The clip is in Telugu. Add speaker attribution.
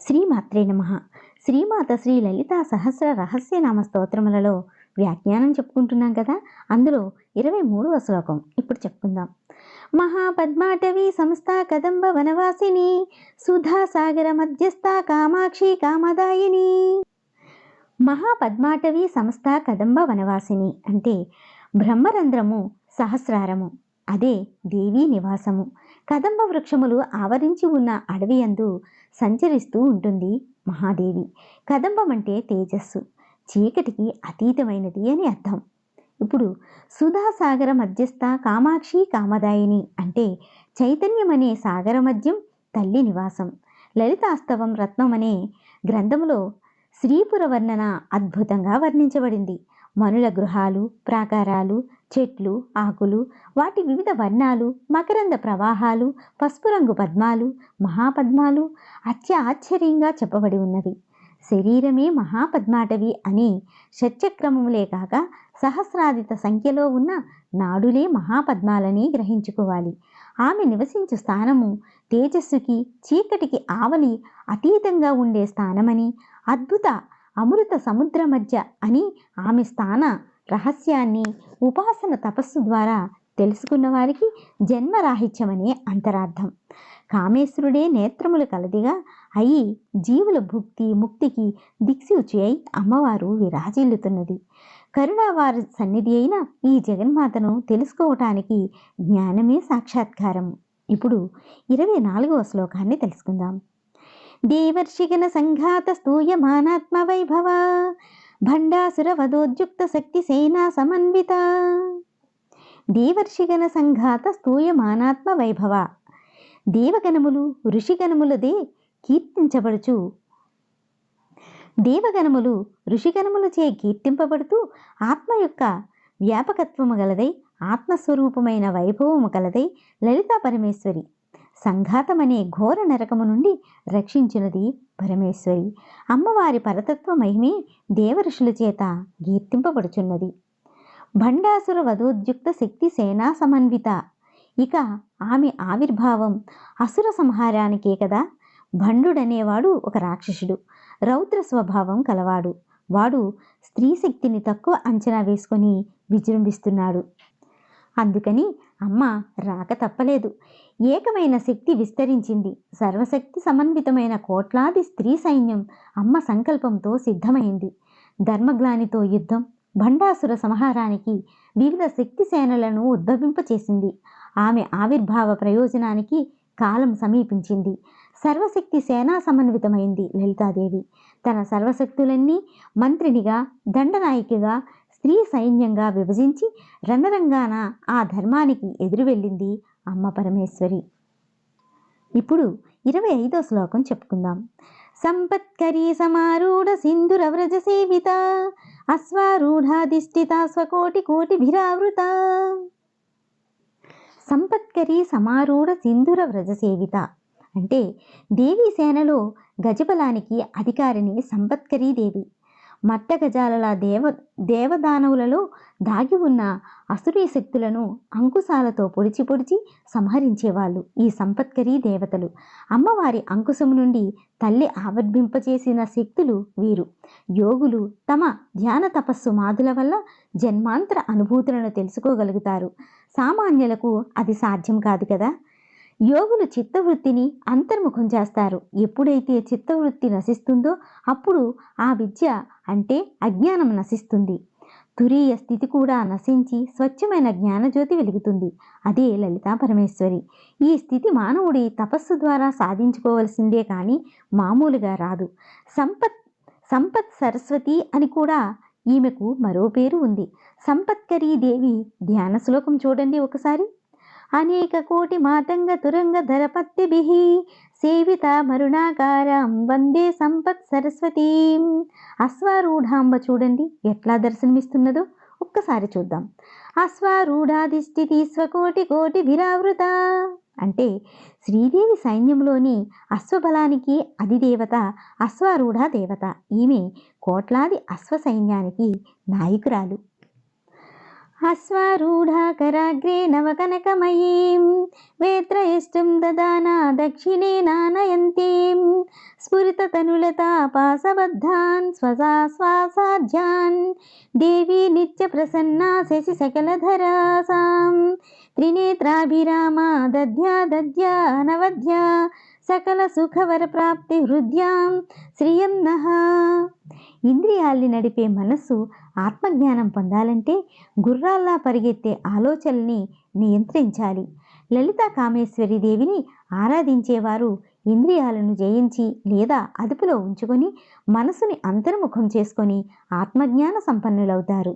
Speaker 1: శ్రీమాత్రే నమ. శ్రీమాత శ్రీ లలిత సహస్ర రహస్యనామ స్తోత్రములలో వ్యాఖ్యానం చెప్పుకుంటున్నాం కదా? అందులో ఇరవై మూడవ శ్లోకం. ఇప్పుడు చెప్పుకుందాం. మహాపద్మాటవీ సంస్థ కదంబ వనవాసిని సుధాసాగర మధ్యస్థ కామాక్షి కామదాయిని. మహాపద్మాటవీ సంస్థ కదంబ వనవాసిని అంటే బ్రహ్మరంధ్రము సహస్రారము. అదే దేవీ నివాసము. కదంబ వృక్షములు ఆవరించి ఉన్న అడవి అందు సంచరిస్తూ ఉంటుంది మహాదేవి. కదంబం అంటే తేజస్సు. చీకటికి అతీతమైనది అని అర్థం. ఇప్పుడు సుధాసాగర మధ్యస్థ కామాక్షి కామదాయిని అంటే చైతన్యం అనే సాగర మధ్యం తల్లి నివాసం. లలితాస్తవం రత్నం అనే గ్రంథములో శ్రీపుర వర్ణన అద్భుతంగా వర్ణించబడింది. మనుల గృహాలు ప్రాకారాలు చెట్లు ఆకులు వాటి వివిధ వర్ణాలు మకరంద ప్రవాహాలు పసుపు రంగు పద్మాలు మహాపద్మాలు అత్యాశ్చర్యంగా చెప్పబడి ఉన్నవి. శరీరమే మహాపద్మాటవి అని షట్చక్రమములే కాక సహస్రాదిత సంఖ్యలో ఉన్న నాడులే మహాపద్మాలని గ్రహించుకోవాలి. ఆమె నివసించు స్థానము తేజస్సుకి చీకటికి ఆవలి అతీతంగా ఉండే స్థానమని అద్భుత అమృత సముద్ర మధ్య అని ఆమె స్థాన రహస్యాన్ని ఉపాసన తపస్సు ద్వారా తెలుసుకున్న వారికి జన్మరాహిత్యమనే అంతరార్థం. కామేశ్వరుడే నేత్రములు కలదిగా అయి జీవుల భుక్తి ముక్తికి దిక్సూచి అయి అమ్మవారు విరాజిల్లుతున్నది. కరుణావారి సన్నిధి అయిన ఈ జగన్మాతను తెలుసుకోవటానికి జ్ఞానమే సాక్షాత్కారం. ఇప్పుడు ఇరవై నాలుగవ శ్లోకాన్ని తెలుసుకుందాం. దేవర్షిగణ సంఘాత స్తూయమానాత్మ వైభవ భండాసుర వదోద్యుక్త శక్తి సేనా సమన్విత దేవర్షిగణ సంఘాత స్థూయమానాత్మ వైభవ దేవగణములు ఋషిగణములదే కీర్తించబడుచు. దేవగణములు ఋషిగణములచే కీర్తింపబడుతూ ఆత్మ యొక్క వ్యాపకత్వము గలదై ఆత్మస్వరూపమైన వైభవము కలదై లలితా పరమేశ్వరి సంఘాతమనే ఘోర నరకము నుండి రక్షించినది పరమేశ్వరి. అమ్మవారి పరతత్వ మహిమే దేవఋషుల చేత కీర్తింపబడుచున్నది భండాసుర వధోద్యుక్త శక్తి సేనా సమన్విత. ఇక ఆమె ఆవిర్భావం అసుర సంహారానికే కదా. భండుడనేవాడు ఒక రాక్షసుడు. రౌద్ర స్వభావం కలవాడు. వాడు స్త్రీ శక్తిని తక్కువ అంచనా వేసుకొని విజృంభిస్తున్నాడు. అందుకని అమ్మ రాక తప్పలేదు. ఏకమైన శక్తి విస్తరించింది. సర్వశక్తి సమన్వితమైన కోట్లాది స్త్రీ సైన్యం అమ్మ సంకల్పంతో సిద్ధమైంది. ధర్మగ్లానితో యుద్ధం భండాసుర సంహారానికి వివిధ శక్తి సేనలను ఉద్భవింపచేసింది. ఆమె ఆవిర్భావ ప్రయోజనానికి కాలం సమీపించింది. సర్వశక్తి సేనా సమన్వితమైంది లలితాదేవి. తన సర్వశక్తులన్నీ మంత్రినిగా దండనాయికగా స్త్రీ సైన్యంగా విభజించి రణరంగాన ఆ ధర్మానికి ఎదురు వెళ్ళింది అమ్మ పరమేశ్వరి. ఇప్పుడు ఇరవై ఐదో శ్లోకం చెప్పుకుందాం. సంపత్కరీ సమారూఢ సింధుర వ్రజ సేవిత అశ్వారూఢాధిష్ఠిత స్వకోటి కోటిభిరావృత సంపత్కరీ సమారూఢ సింధుర వ్రజ సేవిత అంటే దేవీ సేనలో గజబలానికి అధికారిని సంపత్కరీ దేవి. మట్ట గజాలల దేవ దేవదానవులలో దాగి ఉన్న అసురీ శక్తులను అంకుశాలతో పొడిచి పొడిచి సంహరించేవాళ్ళు ఈ సంపత్కరీ దేవతలు. అమ్మవారి అంకుశము నుండి తల్లి ఆవిర్భింపచేసిన శక్తులు వీరు. యోగులు తమ ధ్యాన తపస్సు మాదుల వల్ల జన్మాంతర అనుభూతులను తెలుసుకోగలుగుతారు. సామాన్యులకు అది సాధ్యం కాదు కదా? యోగులు చిత్తవృత్తిని అంతర్ముఖం చేస్తారు. ఎప్పుడైతే చిత్తవృత్తి నశిస్తుందో అప్పుడు ఆ విద్య అంటే అజ్ఞానం నశిస్తుంది. తురీయ స్థితి కూడా నశించి స్వచ్ఛమైన జ్ఞానజ్యోతి వెలుగుతుంది. అదే లలితా పరమేశ్వరి. ఈ స్థితి మానవుడి తపస్సు ద్వారా సాధించుకోవలసిందే కానీ మామూలుగా రాదు. సంపత్ సంపత్ సరస్వతి అని కూడా ఈమెకు మరో పేరు ఉంది. సంపత్కరీ దేవి ధ్యాన శ్లోకం చూడండి ఒకసారి. అనేక కోటి మాతంగ తురంగ ధరపత్తిభి సేవిత మరుణాకారం వందే సంపత్ సరస్వతీం. అశ్వారూఢాంబ చూడండి ఎట్లా దర్శనమిస్తున్నదో ఒక్కసారి చూద్దాం. అశ్వారూఢాధిష్ఠితి స్వకోటి కోటి విరావృత. అంటే శ్రీదేవి సైన్యంలోని అశ్వబలానికి అధిదేవత అశ్వారూఢ దేవత. ఈమె కోట్లాది అశ్వ సైన్యానికి నాయకురాలు. అశ్వారూఢాకరాగ్రే నవకనకమయీం. వేత్రయష్టం దదానా దక్షిణే నానయంతీం. స్ఫురిత స్వసా శ్వాసాధ్యాన్ దేవీ నిత్య ప్రసన్నా శశి సకలధరాసాం త్రినేత్రాభిరామా దధ్యా దధ్యా అనవధ్యా. సకల సుఖవర ప్రాప్తి హృద్యాం శ్రియం నహ. ఇంద్రియాల్ని నడిపే మనస్సు ఆత్మజ్ఞానం పొందాలంటే గుర్రాల్లా పరిగెత్తే ఆలోచనల్ని నియంత్రించాలి. లలిత కామేశ్వరి దేవిని ఆరాధించేవారు ఇంద్రియాలను జయించి లేదా అదుపులో ఉంచుకొని మనసుని అంతర్ముఖం చేసుకొని ఆత్మజ్ఞాన సంపన్నులవుతారు.